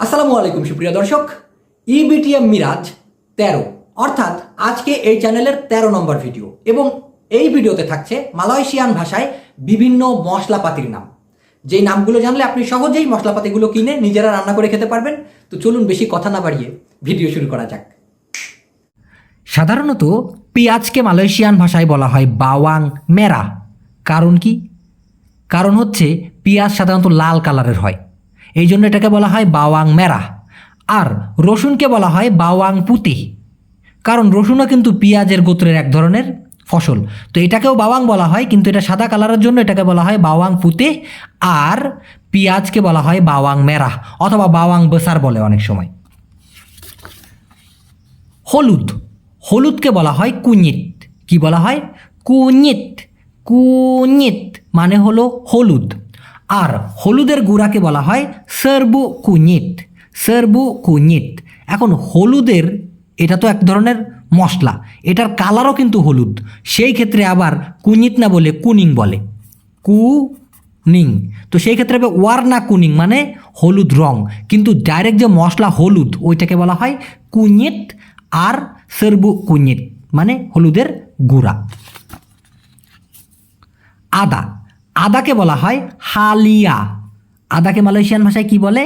আসসালামু আলাইকুম, সুপ্রিয় দর্শক। ইবিটিএম মিরাজ তেরো। অর্থাৎ আজকে এই চ্যানেলের তেরো নম্বর ভিডিও। এবং এই ভিডিওতে থাকছে মালয়েশিয়ান ভাষায় বিভিন্ন মশলাপাতির নাম। যেই নামগুলো জানলে আপনি সহজেই মশলাপাতিগুলো কিনে নিজেরা রান্না করে খেতে পারবেন। তো চলুন বেশি কথা না বাড়িয়ে ভিডিও শুরু করা যাক। সাধারণত পেঁয়াজকে মালয়েশিয়ান ভাষায় বলা হয় বাওয়াং মেরা। কারণ কি? কারণ হচ্ছে পেঁয়াজ সাধারণত লাল কালারের হয়। এই জন্য এটাকে বলা হয় বাওয়াং মেরা। আর রসুনকে বলা হয় বাওয়াং পুতি। কারণ রসুনও কিন্তু পেঁয়াজের গোত্রের এক ধরনের ফসল। তো এটাকেও বাওয়াং বলা হয়, কিন্তু এটা সাদা কালারের জন্য এটাকে বলা হয় বাওয়াং পুতে। আর পেঁয়াজকে বলা হয় বাওয়াং মেরা, অথবা বাওয়াং বেসার বলে অনেক সময়। হলুদ, হলুদকে বলা হয় কুঞ্জিত কি বলা হয়? কুঞ্জিত কুঞ্জিত মানে হলো হলুদ। আর হলুদের গুঁড়াকে বলা হয় সার্বু কুঞ্জিত সার্বু কুঞ্জিত এখন হলুদের, এটা তো এক ধরনের মশলা, এটার কালারও কিন্তু হলুদ, সেই ক্ষেত্রে আবার কুঞ্জিত না বলে কুনিং বলে। কু নিং তো সেই ক্ষেত্রে হবে ওয়ারনা কুনিং মানে হলুদ রং, কিন্তু ডাইরেক্ট যে মশলা হলুদ, ওইটাকে বলা হয় কুঞ্জিত আর সেরবু কুঞ্জিত মানে হলুদের গুঁড়া। আদা আদাকে বলা হয় হালিয়া। আদাকে মালয়েশিয়ান ভাষায় কি বলে?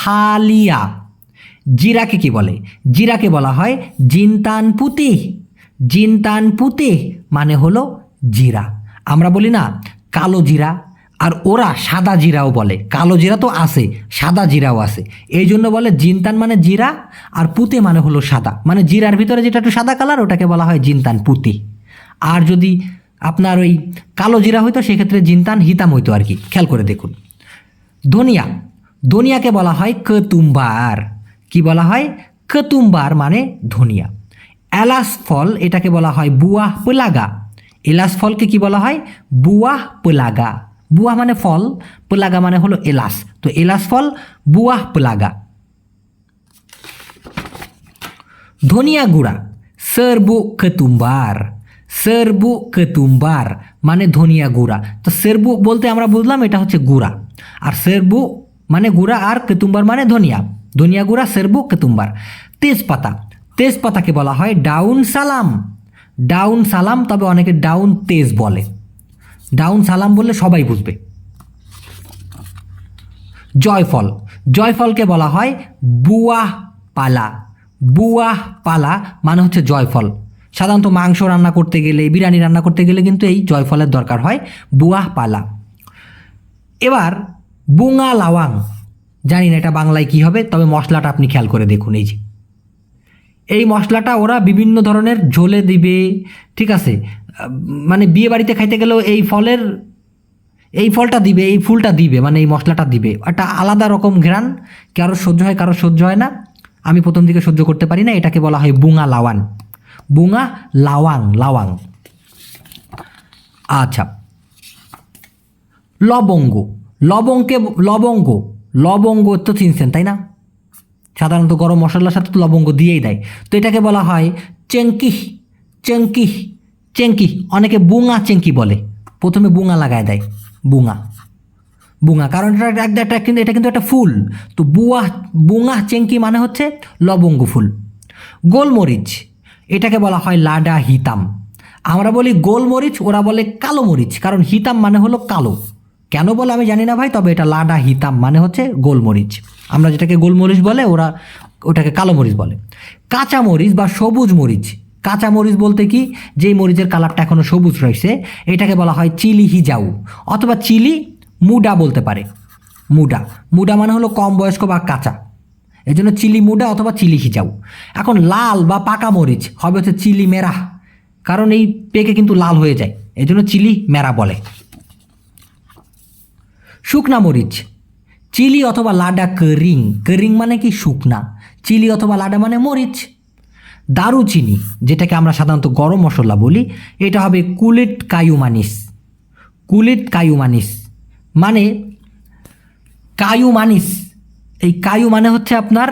হালিয়া। জিরাকে কি বলে? জিরাকে বলা হয় জিনতান পুতি জিনতান পুতি মানে হলো জিরা। আমরা বলি না কালো জিরা, আর ওরা সাদা জিরাও বলে। কালো জিরা তো আছে, সাদা জিরাও আছে। এই জন্য বলে জিনতান মানে জিরা, আর পুতে মানে হলো সাদা। মানে জিরার ভিতরে যেটা একটু সাদা কালার, ওটাকে বলা হয় জিনতান পুতি আর যদি আপনার ওই কালো জিরা হইতো সেক্ষেত্রে জিনতান, হিতাম হইতো আর কি। খেয়াল করে দেখুন। ধনিয়া ধনিয়াকে বলা হয় কতুম্বার। কি বলা হয়? কতুম্বার মানে ধনিয়া। এলাচ ফল এটাকে বলা হয় বুয়াহ পেলাগা। এলাচ ফলকে কি বলা হয়? বুয়াহ পেলাগা। বুয়াহ মানে ফল, পেলাগা মানে হলো এলাচ। তো এলাচ ফল, বুয়াহ পেলাগা। ধনিয়া গুঁড়া। সেরবু কেতুম্বার। সেরবু কেতুম্বার মানে ধনিয়া গুঁড়া। তো সেরবু বলতে আমরা বুঝলাম এটা হচ্ছে গুঁড়া। আর সেরবু মানে গুঁড়া আর কেতুম্বার মানে ধনিয়া। ধনিয়া গুঁড়া সেরবু কেতুম্বার তেজপাতা। তেজপাতাকে বলা হয় ডাউন সালাম। ডাউন সালাম তবে অনেকে ডাউন তেজ বলে। ডাউন সালাম বললে সবাই বুঝবে। জয়ফল। জয়ফলকে বলা হয় বুয়াহ পালা। বুয়াহ পালা মানে হচ্ছে জয়ফল। সাধারণত মাংস রান্না করতে গেলে, বিরিয়ানি রান্না করতে গেলে কিন্তু এই জয়ফলের দরকার হয় বুয়াহ পালা। এবার বুঙা লাওয়াং, জানি না এটা বাংলায় কী হবে, তবে মশলাটা আপনি খেয়াল করে দেখুন এই যে। এই মশলাটা ওরা বিভিন্ন ধরনের ঝোলে দিবে, ঠিক আছে? মানে বিয়ে বাড়িতে খাইতে গেলেও এই ফলের, এই ফলটা দিবে, এই ফুলটা দিবে মানে এই মশলাটা দিবে। একটা আলাদা রকম ঘ্রাণ কারও সহ্য হয় কারও সহ্য হয় না। আমি প্রথম দিকে সহ্য করতে পারি না, এটাকে বলা হয় বুঙা লাওয়ান বুঙা লাওয়াং লাওয়াং আচ্ছা লবঙ্গ লবঙ্গকে লবঙ্গ লবঙ্গ তো চিনছেন তাই না সাধারণত গরম মশলার সাথে তো লবঙ্গ দিয়েই দেয়। তো এটাকে বলা হয় চেঙ্কি চেঙ্কি চেঙ্কি অনেকে বুঙা চেঙ্কি বলে। প্রথমে বুঙা লাগায় দেয়। বুঙা। বুঙা। কারণ এটা একটা একটা কিন্তু এটা কিন্তু একটা ফুল। তো বুয়া, বুঙা চেঙ্কি মানে হচ্ছে লবঙ্গ ফুল। গোলমরিচ। এটাকে বলা হয় লাডা হিতাম। আমরা বলি গোলমরিচ ওরা বলে কালো মরিচ, কারণ হিতাম মানে হলো কালো। কেন বলে আমি জানি না ভাই, তবে এটা লাডা হিতাম মানে হচ্ছে গোলমরিচ আমরা যেটাকে গোলমরিচ বলে, ওরা ওটাকে কালো মরিচ বলে। কাঁচা মরিচ বা সবুজ মরিচ। কাঁচা মরিচ বলতে কি? যেই মরিচের কালারটা এখনও সবুজ রয়েছে, এটাকে বলা হয় চিলি হিজাউ, অথবা চিলি মুডা বলতে পারে। মুডা। মুডা মানে হলো কম বয়স্ক বা কাঁচা। এই জন্য চিলি মুডা অথবা চিলি হিজাউ এখন লাল বা পাকা মরিচ হবে হচ্ছে চিলি মেরা। কারণ এই পেকে কিন্তু লাল হয়ে যায়। এই জন্য চিলি মেরা বলে। শুকনা মরিচ। চিলি অথবা লাডা করিং। করিং মানে কি শুকনা? চিলি অথবা লাডা মানে মরিচ। দারুচিনি, যেটাকে আমরা সাধারণত গরম মশলা বলি, এটা হবে কুলিট কায়ুমানিস। কুলিট কায়ুমানিস মানে কায়ুমানিস। এই কায়ু মানে হচ্ছে আপনার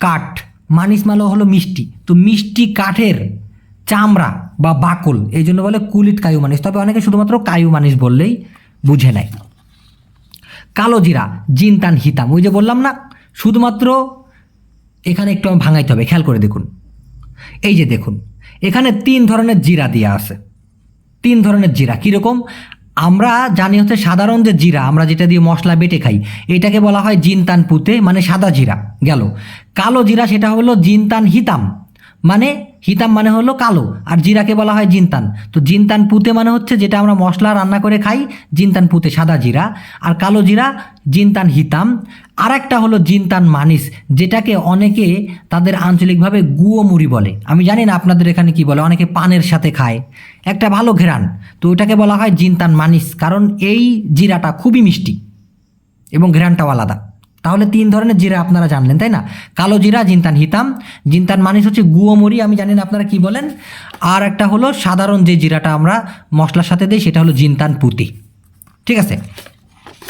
কাঠ। মানিস মানে হলো মিষ্টি। তো মিষ্টি কাঠের চামড়া বা বাকল, এই জন্য বলে কুলিট কায়ু মানিস। তবে অনেকে শুধুমাত্র কায়ু মানিস বললেই বুঝে নেয়। কালো জিরা, জিনতান হিতাম। ওই যে বললাম না, শুধুমাত্র এখানে একটু আমি ভাঙাইতে হবে, খেয়াল করে দেখুন। এই যে দেখুন, এখানে তিন ধরনের জিরা দেওয়া আছে। তিন ধরনের জিরা, কীরকম? আমরা জানি হচ্ছে সাধারণ যে জিরা, আমরা যেটা দিয়ে মশলা বেটে খাই, এটাকে বলা হয় জিনতান পুতে মানে সাদা জিরা, গেল। কালো জিরা, সেটা হলো জিনতান হিতাম। মানে হিতাম মানে হলো কালো, আর জিরাকে বলা হয় জিনতান। তো জিনতান পুঁতে মানে হচ্ছে যেটা আমরা মশলা রান্না করে খাই, জিনতান পুঁতে সাদা জিরা, আর কালো জিরা জিনতান হিতাম। আর একটা হলো জিনতান মানিস, যেটাকে অনেকে তাদের আঞ্চলিকভাবে গুয়ো মুড়ি বলে। আমি জানি না আপনাদের এখানে কি বলে, অনেকে পানের সাথে খায়। একটা ভালো ঘেরান, তো ওটাকে বলা হয় জিনতান মানিস, কারণ এই জিরাটা খুবই মিষ্টি এবং ঘেরানটাও আলাদা। তাহলে তিন ধরনের জিরা আপনারা জানলেন, তাই না? কালো জিরা, জিনতান হিতাম। জিনতান মানিস হচ্ছে গুয়োমরি আমি জানি না আপনারা কি বলেন। আর একটা হলো সাধারণ যে জিরাটা আমরা মশলার সাথে দিই, সেটা হলো জিনতান পুঁতি। ঠিক আছে?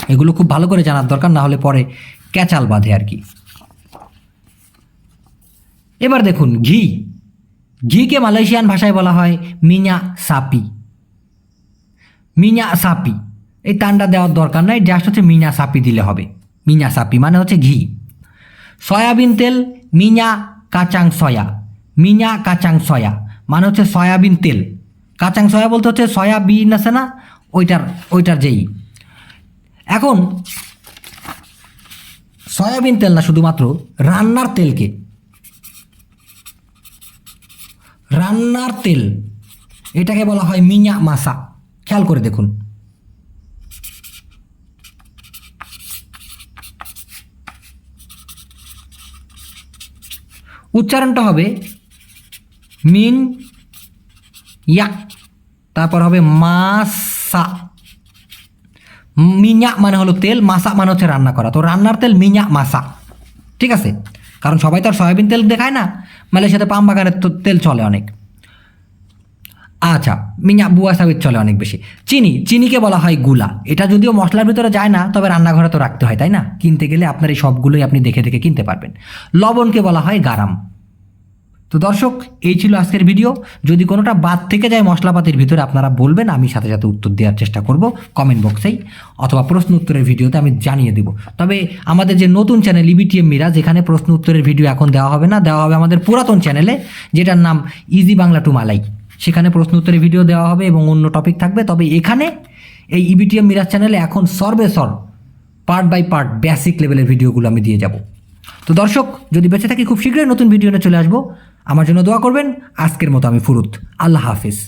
এগুলো খুব ভালো করে জানার দরকার, না হলে পরে ক্যাচাল বাঁধে আর কি। এবার দেখুন, ঘি। ঘিকে মালয়েশিয়ান ভাষায় বলা হয় মিনা সাপি। মিনা সাপি। এই টানটা দেওয়ার দরকার নাই, জাস্ট হচ্ছে মিনা সাপি দিলে হবে। মিনা সাপি মানে হচ্ছে ঘি। সয়াবিন তেল মিনা কাঁচাং সয়া। মিনা কাঁচাং সয়া মানে হচ্ছে সয়াবিন তেল। কাঁচাং সয়া বলতে হচ্ছে সয়াবিন আছে না? ওইটার ওইটার যেই। এখন, সয়াবিন তেল না শুধুমাত্র, রান্নার তেলকে। রান্নার তেল, এটাকে বলা হয় মিঞা মাসা খেয়াল করে দেখুন। উচ্চারণটা হবে মিন ইয়াক তারপর হবে মাসা। মিঞা মানে হলো তেল, মাসা মানে হচ্ছে রান্না করা। তো রান্নার তেল মিঞা মাসা। ঠিক আছে? কারণ সবাই তো আর সয়াবিন তেল দেখায় না। মালয়েশিয়াতে পাম বাগানের তো তেল চলে অনেক। আচ্ছা মিঞা বুয়া সাবিত চলে অনেক বেশি। চিনি, চিনিকে বলা হয়গুলা। এটা যদিও মশলার ভিতরে যায় না, তবে রান্নাঘরে তো রাখতে হয়, তাই না? কিনতে গেলে আপনার এই সবগুলোই আপনি দেখে দেখে কিনতে পারবেন। লবণকে বলা হয় গারাম। তো দর্শক, এই ছিল আজকের ভিডিও। যদি কোনোটা বাদ থেকে যায় মশলাপাতির ভিতরে, আপনারা বলবেন, আমি সাথে সাথে উত্তর দেওয়ার চেষ্টা করব কমেন্ট বক্সেই, অথবা প্রশ্ন উত্তরের ভিডিওতে আমি জানিয়ে দেব। তবে আমাদের যে নতুন চ্যানেল ইবিটিএম মিরা যেখানে প্রশ্ন উত্তরের ভিডিও এখন দেওয়া হবে না, দেওয়া হবে আমাদের পুরাতন চ্যানেলে, যেটার নাম ইজি বাংলা টু মালাই। সেখানে প্রশ্ন উত্তরের ভিডিও দেওয়া হবে এবং অন্য টপিক থাকবে। তবে এখানে এই ইবিটিএম মিরাজ চ্যানেলে এখন সর্বে সর্বেসর পার্ট বাই পার্ট বেসিক লেভেলের ভিডিওগুলো আমি দিয়ে যাব। তো দর্শক, যদি বেঁচে থাকি খুব শীঘ্রই নতুন ভিডিও নিয়ে চলে আসব। আমার জন্য দোয়া করবেন। আজকের মতো আমি ফুরুত। আল্লাহ হাফিজ।